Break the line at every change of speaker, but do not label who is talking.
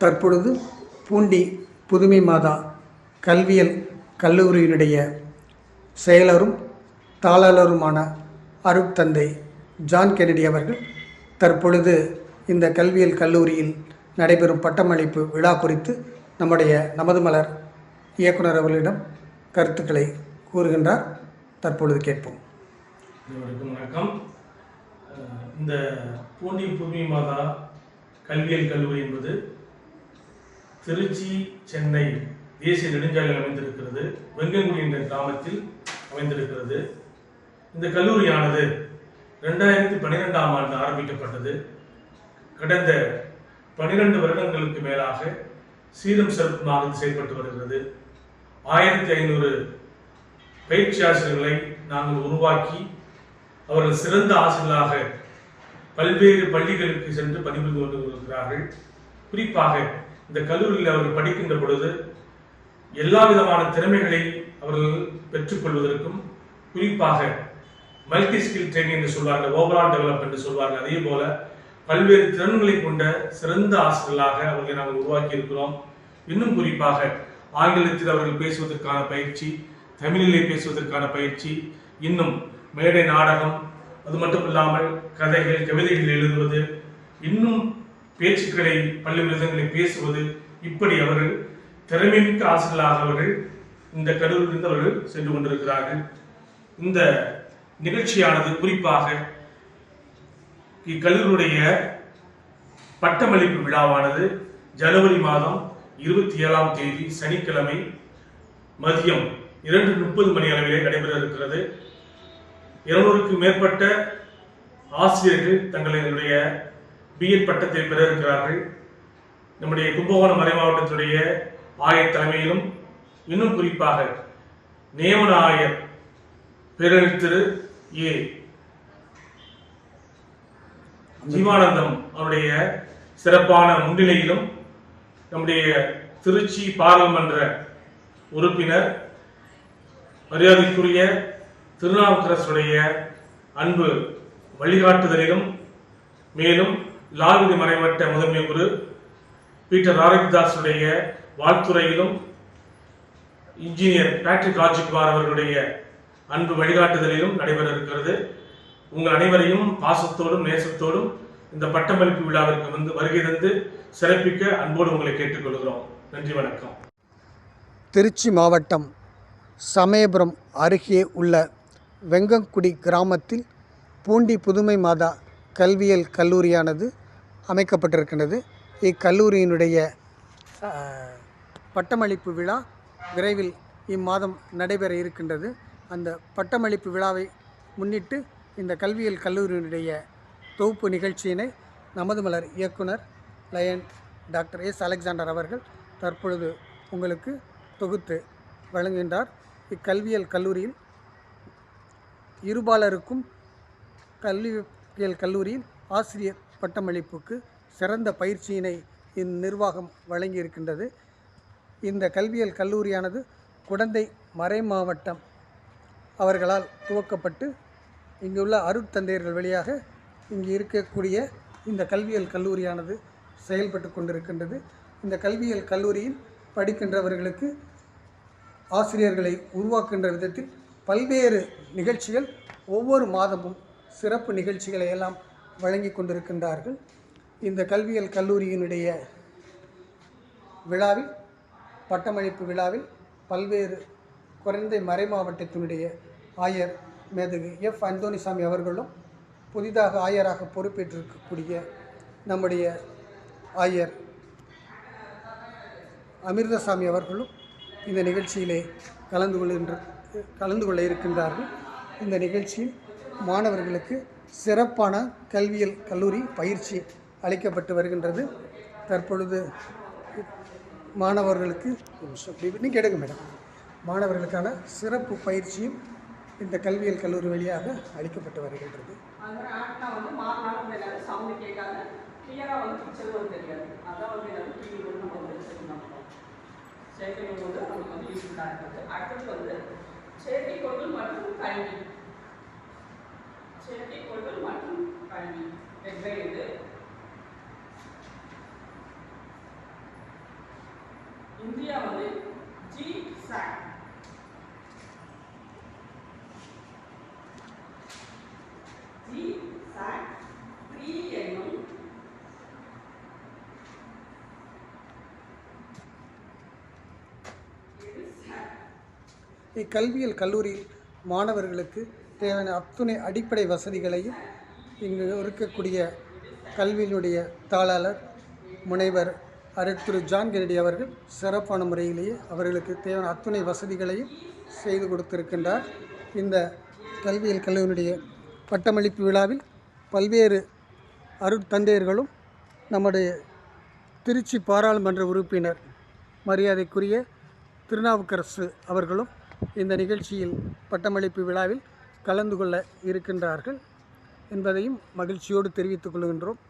தற்பொழுது பூண்டி புதுமை மாதா கல்வியல் கல்லூரியினுடைய செயலரும் தாளருமான அருட்தந்தை ஜான் கெனடி அவர்கள் தற்பொழுது இந்த கல்வியல் கல்லூரியில் நடைபெறும் பட்டமளிப்பு விழா குறித்து நம்முடைய நமது மலர் இயக்குனர் அவர்களிடம் கருத்துக்களை கூறுகின்றார். தற்பொழுது கேட்போம்.
வணக்கம். இந்த பூண்டி புதுமை மாதா கல்வியல் கல்லூரி என்பது திருச்சி சென்னை தேசிய நெடுஞ்சாலையில் அமைந்திருக்கிறது. வெங்கங்குடி என்ற கிராமத்தில் அமைந்திருக்கிறது. இந்த கல்லூரியானது ரெண்டாயிரத்தி பன்னிரெண்டாம் ஆண்டு ஆரம்பிக்கப்பட்டது. கடந்த பனிரெண்டு வருடங்களுக்கு மேலாக சீரும் சிறப்புமாக செயல்பட்டு வருகிறது. ஆயிரத்தி ஐநூறு பயிற்சி ஆசிரியர்களை நாங்கள் உருவாக்கி அவர்கள் சிறந்த ஆசிரியர்களாக பல்வேறு பள்ளிகளுக்கு சென்று பணிபுரிந்து கொண்டு வருகிறார்கள் குறிப்பாக இந்த கல்லூரியில் அவர்கள் படிக்கின்ற பொழுது எல்லா விதமான திறமைகளை அவர்கள் பெற்றுக்கொள்வதற்கும் குறிப்பாக மல்டி ஸ்கில் ட்ரைனிங் என்று சொல்வார்கள் ஓவரால் டெவலப் என்று சொல்வார்கள். அதே போல பல்வேறு திறன்களை கொண்ட சிறந்த ஆசிரியர்களாக அவர்களை நாங்கள் உருவாக்கி இருக்கிறோம் இன்னும் குறிப்பாக ஆங்கிலத்தில் அவர்கள் பேசுவதற்கான பயிற்சி தமிழிலே பேசுவதற்கான பயிற்சி இன்னும் மேடை நாடகம் அது மட்டும் இல்லாமல் கதைகள் கவிதைகள் எழுதுவது இன்னும் பேச்சுக்களை பள்ளி விருதங்களை பேசுவது இப்படி அவர்கள் திறமைமிக்க ஆசிரியர்களாக அவர்கள் இந்த கல்லூரியிலிருந்து அவர்கள் சென்று கொண்டிருக்கிறார்கள். இந்த நிகழ்ச்சியானது குறிப்பாக இக்கல்லூரியுடைய பட்டமளிப்பு விழாவானது ஜனவரி மாதம் இருபத்தி ஏழாம் தேதி சனிக்கிழமை மதியம் இரண்டு முப்பது மணி அளவிலே நடைபெற இருக்கிறது. இருநூறுக்கு மேற்பட்ட ஆசிரியர்கள் தங்களுடைய பிஎட் பட்டத்தை பெற இருக்கிறார்கள் நம்முடைய கும்பகோணம் மறை மாவட்டத்துடைய ஆயர் தலைமையிலும் இன்னும் குறிப்பாக நியமன ஆயர் பேரணி திரு ஏ. ஜீவானந்தம் அவருடைய சிறப்பான முன்னிலையிலும் நம்முடைய திருச்சி பாராளுமன்ற உறுப்பினர் மரியாதைக்குரிய திருநாவுக்கரசுடைய அன்பு வழிகாட்டுதலிலும் மேலும் லால்குடி மறைவட்ட முதன்மை குரு பீட்டர் ஆரோக்கியதாஸுடைய வாழ்த்துறையிலும் இன்ஜினியர் பேட்ரிக் ராஜ்குமார் அவர்களுடைய அன்பு வழிகாட்டுதலிலும் நடைபெற இருக்கிறது. உங்கள் அனைவரையும் பாசத்தோடும் நேசத்தோடும் இந்த பட்டமளிப்பு விழாவிற்கு வந்து வருகை தந்து சிறப்பிக்க அன்போடு உங்களை கேட்டுக்கொள்கிறோம். நன்றி வணக்கம்.
திருச்சி மாவட்டம் சமயபுரம் அருகே உள்ள வெங்கங்குடி கிராமத்தில் பூண்டி புதுமை மாதா கல்வியல் கல்லூரியானது அமைக்கப்பட்டிருக்கின்றது. இக்கல்லூரியினுடைய பட்டமளிப்பு விழா விரைவில் இம்மாதம் நடைபெற இருக்கின்றது. அந்த பட்டமளிப்பு விழாவை முன்னிட்டு இந்த கல்வியல் கல்லூரியினுடைய தொகுப்பு நிகழ்ச்சியினை நமது மலர் இயக்குனர் லயன் டாக்டர் எஸ். அலெக்சாண்டர் அவர்கள் தற்பொழுது உங்களுக்கு தொகுத்து வழங்குகின்றார். இக்கல்வியல் கல்லூரியில் இருபாலருக்கும் கல்வி பொறியியல் கல்லூரியில் ஆசிரியர் பட்டமளிப்புக்கு சிறந்த பயிற்சியினை இந்நிர்வாகம் வழங்கியிருக்கின்றது. இந்த கல்வியல் கல்லூரியானது குடந்தை மறை மாவட்டம் அவர்களால் துவக்கப்பட்டு இங்குள்ள அருட்தந்தையர்கள் வழியாக இங்கு இருக்கக்கூடிய இந்த கல்வியல் கல்லூரியானது செயல்பட்டு கொண்டிருக்கின்றது. இந்த கல்வியல் கல்லூரியில் படிக்கின்றவர்களுக்கு ஆசிரியர்களை உருவாக்குகின்ற விதத்தில் பல்வேறு நிகழ்ச்சிகள் ஒவ்வொரு மாதமும் சிறப்பு நிகழ்ச்சிகளை எல்லாம் வழங்கி கொண்டிருக்கின்றார்கள். இந்த கல்வியல் கல்லூரியினுடைய விழாவில் பட்டமளிப்பு விழாவில் பல்வேறு குறைந்த மறை மாவட்டத்தினுடைய ஆயர் மேதகு எஃப். அந்தோனிசாமி அவர்களும் புதிதாக ஆயராக பொறுப்பேற்றிருக்கக்கூடிய நம்முடைய ஆயர் அமிர்தசாமி அவர்களும் இந்த நிகழ்ச்சியிலே கலந்து கொள்கின்ற கலந்து கொள்ள இருக்கின்றார்கள். இந்த நிகழ்ச்சியில் மாணவர்களுக்கு சிறப்பான கல்வியல் கல்லூரி பயிற்சி அளிக்கப்பட்டு வருகின்றது. தற்பொழுது மாணவர்களுக்கு நீங்கள் எடுங்க மேடம் மாணவர்களுக்கான சிறப்பு பயிற்சியும் இந்த கல்வியல் கல்லூரி வழியாக அளிக்கப்பட்டு வருகின்றது.
அது மற்றும் கல்வி வந்து மாறினாலும் வந்து எல்லாரும் சவுண்டு கேட்காத கிளியராக வந்து பிக்சர் வந்து தெரியாது அதான் வந்து எல்லாரும் டிவி வந்து நம்ம வந்து வச்சுருந்தோம் செயற்கைகள் வந்து நமக்கு வந்து யூஸ்ஃபுல்லாக இருக்குது அடுத்தது வந்து செயற்கைக்கோள்கள் மற்றும் கல்வி செயற்கைக்கோள்கள் மற்றும் கல்வி வெவ்வேறு இந்தியா வந்து G chat G chat three என்னும் இது
இக்கல்வியல் கல்லூரியில் மாணவர்களுக்கு தேவையான அத்துணை அடிப்படை வசதிகளையும் இங்கு இருக்கக்கூடிய கல்வியினுடைய தாளாளர் முனைவர் அருட்திரு ஜான் கெனடி அவர்கள் சிறப்பான முறையிலேயே அவர்களுக்கு தேவையான அத்துணை வசதிகளையும் செய்து கொடுத்திருக்கின்றார். இந்த கல்வியல் கல்லூரியினுடைய பட்டமளிப்பு விழாவில் பல்வேறு அருட்தந்தையர்களும் நம்முடைய திருச்சி பாராளுமன்ற உறுப்பினர் மரியாதைக்குரிய திருநாவுக்கரசு அவர்களும் இந்த நிகழ்ச்சியில் பட்டமளிப்பு விழாவில் கலந்து கொள்ள இருக்கின்றார்கள். என்பதையும் மகிழ்ச்சியோடு தெரிவித்துக் கொள்கின்றோம்.